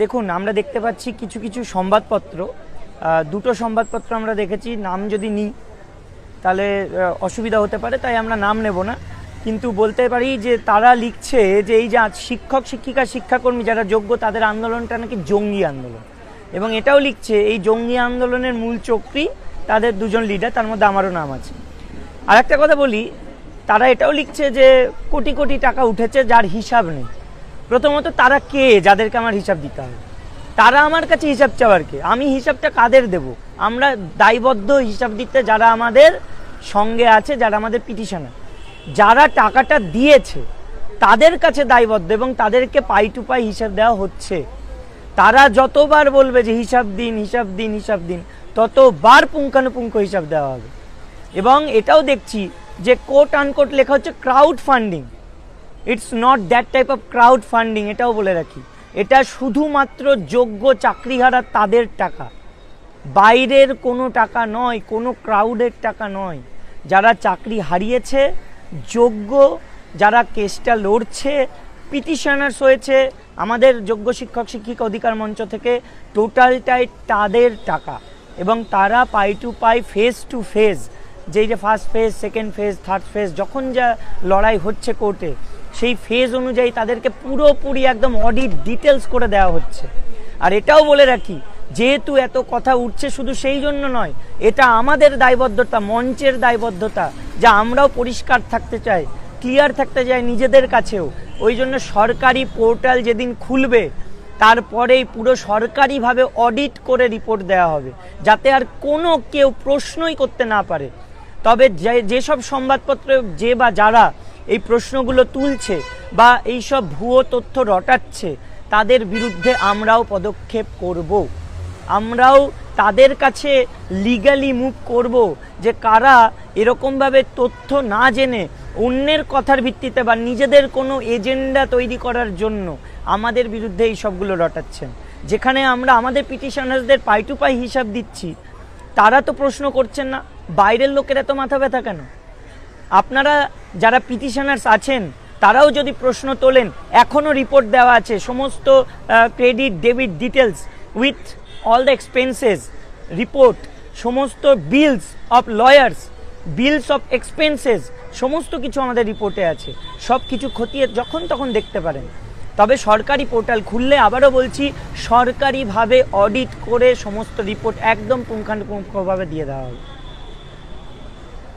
দেখুন, আমরা দেখতে পাচ্ছি কিছু কিছু সংবাদপত্র। দুটো সংবাদপত্র আমরা দেখেছি, নাম যদি নিই, তাহলে অসুবিধা হতে পারে, তাই আমরা নাম নেব না। কিন্তু বলতে পারি যে, তারা লিখছে যে, এই যে শিক্ষক, শিক্ষিকা, শিক্ষাকর্মী যারা যোগ্য, তাদের আন্দোলনটা নাকি জঙ্গি আন্দোলন। এবং এটাও লিখছে, এই জঙ্গি আন্দোলনের মূল চক্রী তাদের দুজন লিডার, তার মধ্যে আমারও নাম আছে। আর একটা কথা বলি, তারা এটাও লিখছে যে, কোটি কোটি টাকা উঠেছে, যার হিসাব নেই। প্রথমত তারা কে? যাদেরকে আমার হিসাব দিতে হবে। তারা আমার কাছে হিসাব চাওয়ার কে? আমি হিসাবটা কাদের দেব? আমরা দায়বদ্ধ হিসাব দিতে যারা আমাদের সঙ্গে আছে, যারা আমাদের পিটিশনার, যারা টাকাটা দিয়েছে, তাদের কাছে দায়বদ্ধ এবং তাদেরকে পাই টু পাই হিসাব দেওয়া হচ্ছে। তারা যতবার বলবে যে হিসাব দিন হিসাব দিন হিসাব দিন, ততবার পুঙ্খানুপুঙ্খ হিসাব দেওয়া হবে। এবং এটাও দেখছি যে কোট আনকোট লেখা হচ্ছে crowd funding it's not that type of crowd funding এটাও বলে রাখি। এটা শুধুমাত্র যোগ্য চাকরিহারা তাদের টাকা। বাইরের কোনো টাকা নয়, কোনো ক্রাউডের টাকা নয়। যারা চাকরি হারিয়েছে, যোগ্য, যারা কেসটা লড়ছে পিটিশনার্স হয়েছে, আমাদের যোগ্য শিক্ষক, শিক্ষিকা অধিকার মঞ্চ থেকে টোটালটাই তাদের টাকা। এবং তারা pie to pie face to face যেই যে first phase second phase third phase যখন যা লড়াই হচ্ছে কোর্টে সেই ফেজ অনুযায়ী তাদেরকে পুরোপুরি একদম অডিট ডিটেলস করে দেওয়া হচ্ছে। আর এটাও বলে রাখি, যেহেতু এত কথা উঠছে শুধু সেই জন্য নয়, এটা আমাদের দায়বদ্ধতা, মঞ্চের দায়বদ্ধতা, যা আমরাও পরিষ্কার থাকতে চাই ক্লিয়ার থাকতে চাই নিজেদের কাছেও। ওই জন্য সরকারি পোর্টাল যেদিন খুলবে, তারপরেই পুরো সরকারিভাবে অডিট করে রিপোর্ট দেওয়া হবে, যাতে আর কোনো কেউ প্রশ্নই করতে না পারে। তবে যে, যেসব সংবাদপত্র যে বা যারা এই প্রশ্নগুলো তুলছে বা এই সব ভুয়ো তথ্য রটাচ্ছে, তাদের বিরুদ্ধে আমরাও পদক্ষেপ করব। আমরাও তাদের কাছে লিগালি মুভ করব যে কারা এরকমভাবে তথ্য না জেনে অন্যের কথার ভিত্তিতে বা নিজেদের কোনো এজেন্ডা তৈরি করার জন্য আমাদের বিরুদ্ধে এই সবগুলো রটাচ্ছেন। যেখানে আমরা আমাদের পিটিশনার্সদের পাই টু পাই হিসাব দিচ্ছি, তারা তো প্রশ্ন করছেন না, বাইরের লোকেরা তো মাথা ব্যথা কেন? আপনারা যারা পিটিশনার্স আছেন, তারাও যদি প্রশ্ন তোলেন, এখনও রিপোর্ট দেওয়া আছে, সমস্ত credit debit details with all the expenses report সমস্ত bills of lawyers bills of expenses সমস্ত কিছু আমাদের রিপোর্টে আছে। সব কিছু খতিয়ে যখন তখন দেখতে পারেন। তবে সরকারি পোর্টাল খুললে আবারও বলছি, সরকারিভাবে অডিট করে সমস্ত রিপোর্ট একদম পুঙ্খানুপুঙ্খভাবে দিয়ে দেওয়া হবে।